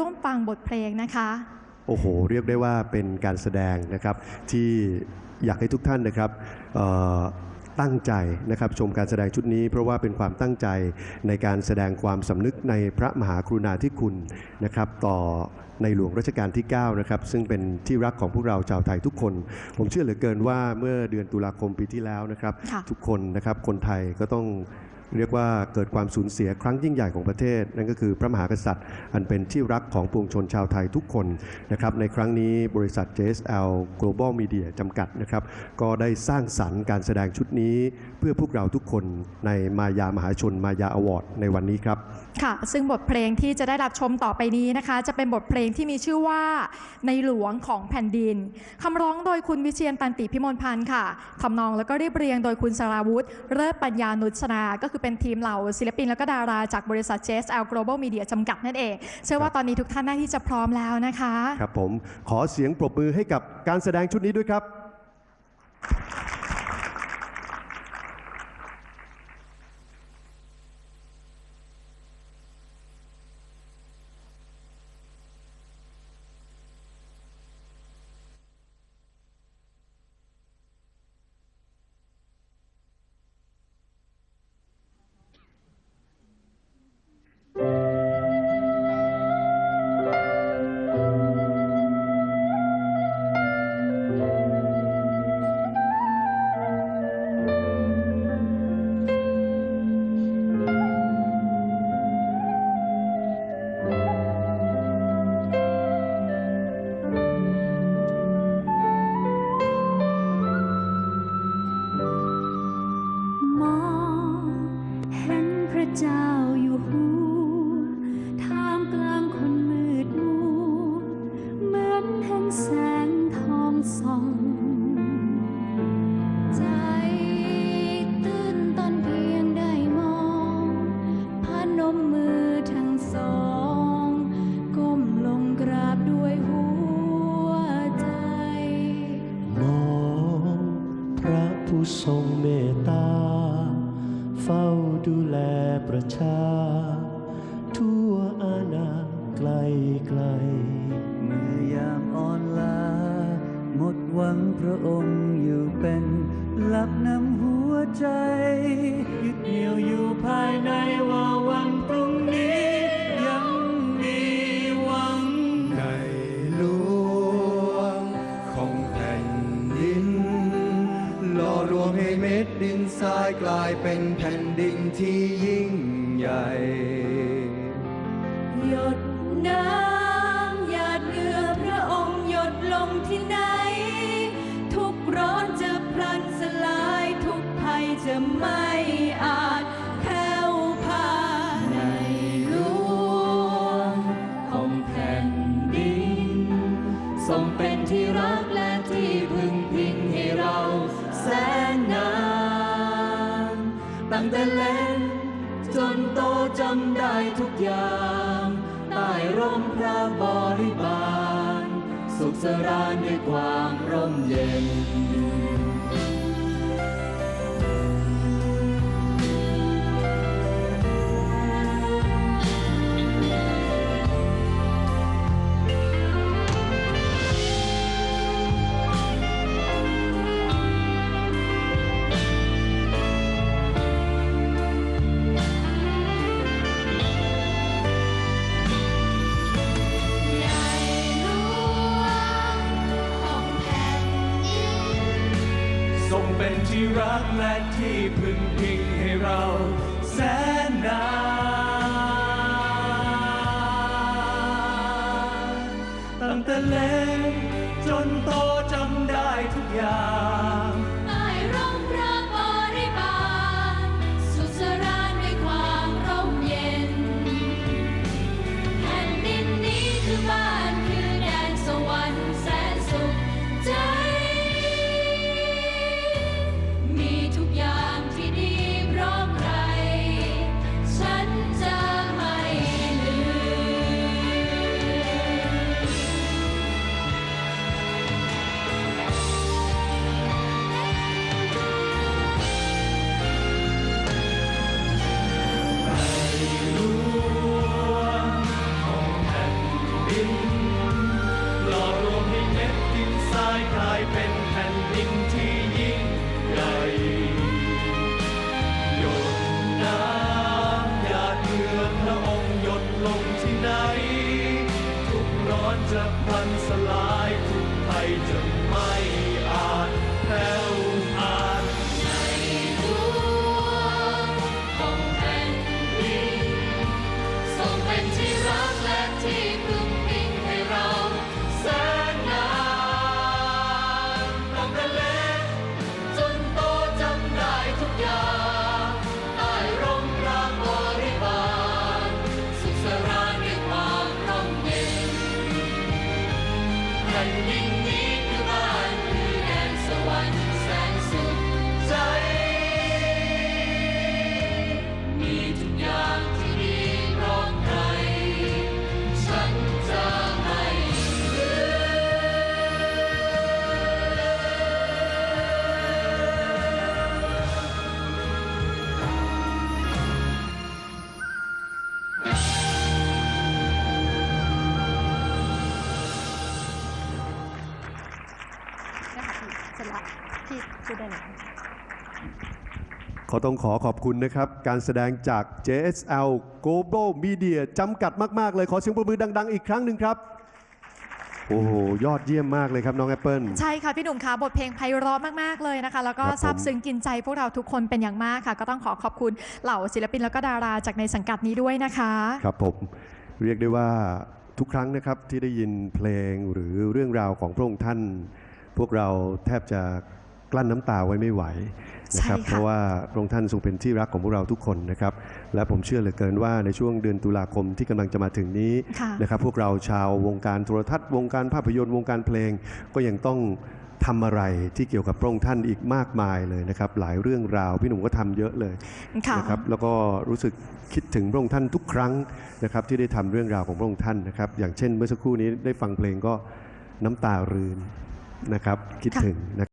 ร่วมฟังบทเพลงนะคะ โอ้โห เรียกได้ว่าเป็นการแสดงนะครับ ที่อยากให้ทุกท่านนะครับเอ่อตั้งใจนะครับชมการแสดงชุดนี้ เพราะว่าเป็นความตั้งใจในการแสดงความสำนึกในพระมหากรุณาธิคุณนะครับ ต่อในหลวงรัชกาลที่ 9 นะครับ ซึ่งเป็นที่รักของพวกเราชาวไทยทุกคน ผมเชื่อเหลือเกินว่าเมื่อเดือนตุลาคมปีที่แล้วนะครับค่ะทุกคนนะครับคนไทยก็ต้อง เรียกว่าเกิดความสูญเสียครั้งยิ่งใหญ่ของประเทศ นั่นก็คือพระมหากษัตริย์ อันเป็นที่รักของปวงชนชาวไทยทุกคนนะครับในครั้งนี้บริษัท JSL Global Media จำกัดนะครับก็ได้สร้างสรรค์การแสดงชุดนี้ เพื่อพวกเราทุกคนในมายามหาชนมายาอวอร์ดในวันนี้ครับ ค่ะ ซึ่งบทเพลงที่จะได้รับชมต่อไปนี้นะคะ จะเป็นบทเพลงที่มีชื่อว่าในหลวงของแผ่นดินคำร้องโดยคุณวิเชียนตันติพิมลพันธ์ค่ะทำนองแล้วก็เรียบเรียงโดยคุณสราวุธเลิศปัญญานุชนา ก็คือเป็นทีมเหล่าศิลปินแล้วก็ดาราจากบริษัท JSL Global Media จำกัดนั่นเอง เชื่อว่าตอนนี้ทุกท่านน่าที่จะพร้อมแล้วนะคะ ครับผมขอเสียงปรบมือให้กับการแสดงชุดนี้ด้วยครับ ทรงเมตตา เฝ้าดูแลประชา ทั่วอาณาไกลไกล เมื่อยามอ่อนล้าหมดหวังพระองค์อยู่เป็นหลักนำหัวใจ ยึดเหนี่ยวอยู่ภายในว่าายกลายเป็นแผ่นดินที่ยิ่งใหญ่ หยดน้ำหยาดเหงื่อพระองค์หยดลงที่ไหน ทุกร้อนจะพลันสลายทุกภัยจะไม่อาจ จำได้ทุกอย่างใต้ร่มพระบริบาล สุขสรานด้วยความร่มเย็นใน ที่รักและที่พึ่งพิงให้เราแสนนาน จะพลันส พี่พูดได้เลยขอต้องขอขอบคุณนะครับ การแสดงจาก JSL Global Media จำกัดมาก ๆ เลยขอเสียงปรบมือดัง ๆ อีกครั้งหนึ่งครับ โอ้โห ยอดเยี่ยมมากเลยครับน้องแอปเปิล ใช่ค่ะพี่หนุ่มคะบทเพลงไพเราะมากๆเลยนะคะ แล้วก็ครับผม ซาบซึ้งกินใจพวกเราทุกคนเป็นอย่างมากค่ะ ก็ต้องขอขอบคุณเหล่าศิลปินแล้วก็ดาราจากในสังกัดนี้ด้วยนะคะ ครับผมเรียกได้ว่าทุกครั้งนะครับที่ได้ยินเพลงหรือเรื่องราวของพระองค์ท่าน พวกเราแทบจะ กลั้นน้ำตาไว้ไม่ไหวนะครับใช่ค่ะเพราะว่าพระองค์ท่านทรงเป็นที่รักของพวกเราทุกคนนะครับและผมเชื่อเหลือเกินว่าในช่วงเดือนตุลาคมที่กำลังจะมาถึงนี้ค่ะนะครับพวกเราชาววงการโทรทัศน์ วงการภาพยนตร์วงการเพลง ก็ยังต้องทำอะไรที่เกี่ยวกับพระองค์ท่านอีกมากมายเลยนะครับ หลายเรื่องราวพี่หนุ่มก็ทำเยอะเลยค่ะนะครับแล้วก็รู้สึกคิดถึงพระองค์ท่านทุกครั้งนะครับที่ได้ทำเรื่องราวของพระองค์ท่านนะครับอย่างเช่นเมื่อสักครู่นี้ได้ฟังเพลงก็น้ำตารืนนะครับคิดค่ะถึงนะครับ